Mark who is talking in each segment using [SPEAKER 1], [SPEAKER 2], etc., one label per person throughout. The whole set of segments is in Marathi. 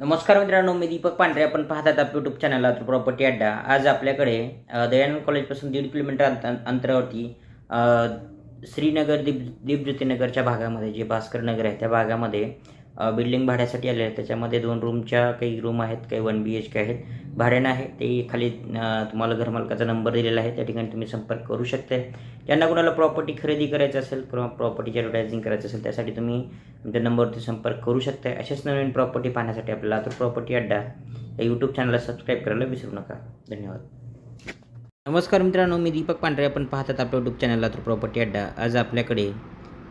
[SPEAKER 1] नमस्कार मित्रांनो मी दीपक पांढरे. आपण पाहतात आप यूट्यूब चॅनलला प्रॉपर्टी अड्डा. आज आपल्याकडे दयानंद कॉलेजपासून दीड किलोमीटर अंत अंतरावरती श्रीनगर दीप दीपज्योतीनगरच्या भागामध्ये जे भास्कर नगर आहे त्या भागामध्ये बिल्डिंग भाड्यासाठी आले आहे त्याच्यामध्ये दोन रूमच्या काही रूम आहेत काही वन बी एच के आहेत. भाड्यानं आहे ते खाली तुम्हाला घरमालकाचा नंबर दिलेला आहे. त्या ठिकाणी तुम्ही संपर्क करू शकता. ज्यांना कुणाला प्रॉपर्टी खरेदी करायचं असेल किंवा प्रॉपर्टीची ॲडव्हर्टायझिंग करायचं असेल त्यासाठी तुम्ही आमच्या नंबरवरती संपर्क करू शकता. अशाच नवीन प्रॉपर्टी पाहण्यासाठी आपल्याला तर प्रॉपर्टी अड्डा या यूट्यूब चॅनलला सबस्क्राईब करायला विसरू नका. धन्यवाद. नमस्कार मित्रांनो मी दीपक पांढरे. आपण पाहतात आपल्या यूट्यूब चॅनल तर प्रॉपर्टी अड्डा. आज आपल्याकडे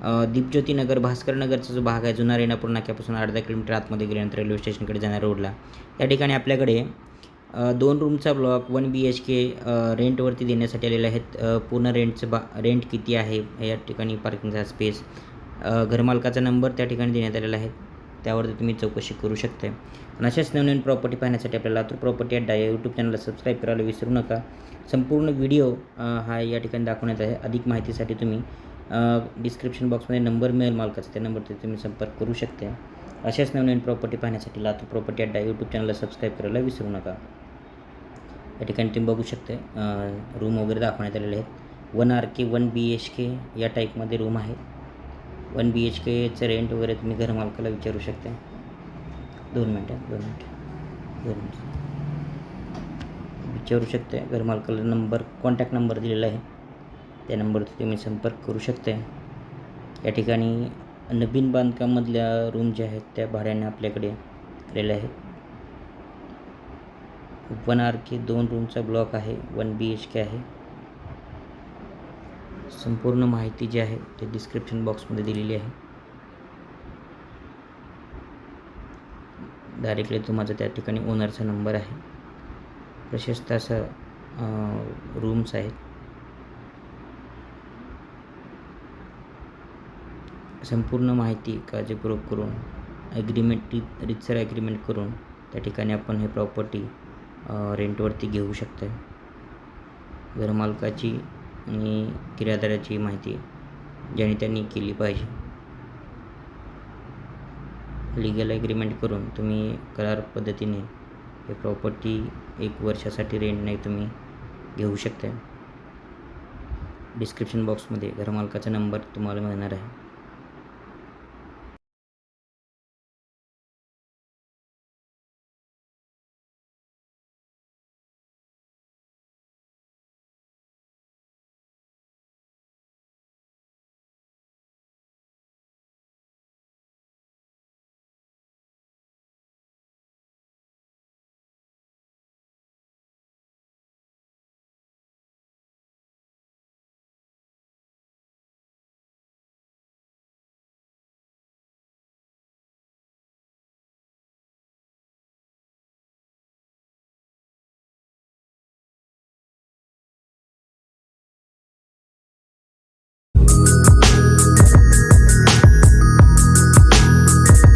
[SPEAKER 1] दीपज्योतीनगर भास्कर नगरचा जो भाग आहे जुना रेणापूर नाक्यापासून अर्धा किलोमीटर आतमध्ये गेल्यानंतर रेल्वे स्टेशनकडे जाणाऱ्या रोडला. त्या ठिकाणी आपल्याकडे दोन रूमचा block one B H K रेंटवरती देण्यासाठी आलेले आहेत. पूर्ण रेंटचं बा रेंट किती आहे या ठिकाणी पार्किंगचा स्पेस घरमालकाचा नंबर त्या ठिकाणी देण्यात आलेला आहे. त्यावरती तुम्ही चौकशी करू शकता आणि अशाच नवीन प्रॉपर्टी पाहण्यासाठी आपल्याला लातूर प्रॉपर्टी अड्डा या यूट्यूब चॅनलला सबस्क्राईब करायला विसरू नका. संपूर्ण व्हिडिओ हा या ठिकाणी दाखवण्यात आहे. अधिक माहितीसाठी तुम्ही डिस्क्रिप्शन बॉक्समध्ये नंबर मिळेल मालकाचा त्या नंबरवरती तुम्ही संपर्क करू शकता. अशाच नवनवीन प्रॉपर्टी पाहण्यासाठी लातूर प्रॉपर्टी अड्डा यूट्यूब चॅनलला सबस्क्राईब करायला विसरू नका. या ठिकाणी तुम्ही बघू शकता रूम वगैरे दाखवण्यात आलेले आहेत. One R K one B H K या टाईपमध्ये रूम आहे. वन बी एच केचं रेंट वगैरे तुम्ही घरमालकाला विचारू शकता. दोन मिनटं दोन मिनटं दोन मिनटं. विचारू शकता घरमालकाला नंबर कॉन्टॅक्ट नंबर दिलेला आहे. त्या नंबरवरती तुम्ही संपर्क करू शकता या ठिकाणी नवीन बांधकाममधल्या रूम ज्या आहेत त्या भाड्याने आपल्याकडे आलेल्या आहेत. वन आर के दोन रूमचा ब्लॉक आहे वन बी एच के आहे. संपूर्ण माहिती जी आहे ते डिस्क्रिप्शन बॉक्समध्ये दिलेली आहे. डायरेक्टली तुम्हाला त्या ठिकाणी ओनरचा नंबर आहे. प्रशस्त असं रूम्स आहेत. संपूर्ण माहिती काळजीपूर्वक करून ॲग्रीमेंट रितसर ॲग्रीमेंट करून त्या ठिकाणी आपण हे प्रॉपर्टी रेंटवरती घेऊ शकतो घरमालकाची आणि किरायदाराची माहिती ज्याने त्यांनी केली पाहिजे. लिगल ॲग्रीमेंट करून तुम्ही करार पद्धतीने हे प्रॉपर्टी एक वर्षासाठी रेंटने तुम्ही घेऊ शकता डिस्क्रिप्शन बॉक्समध्ये घरमालकाचा नंबर तुम्हाला मिळणार आहे.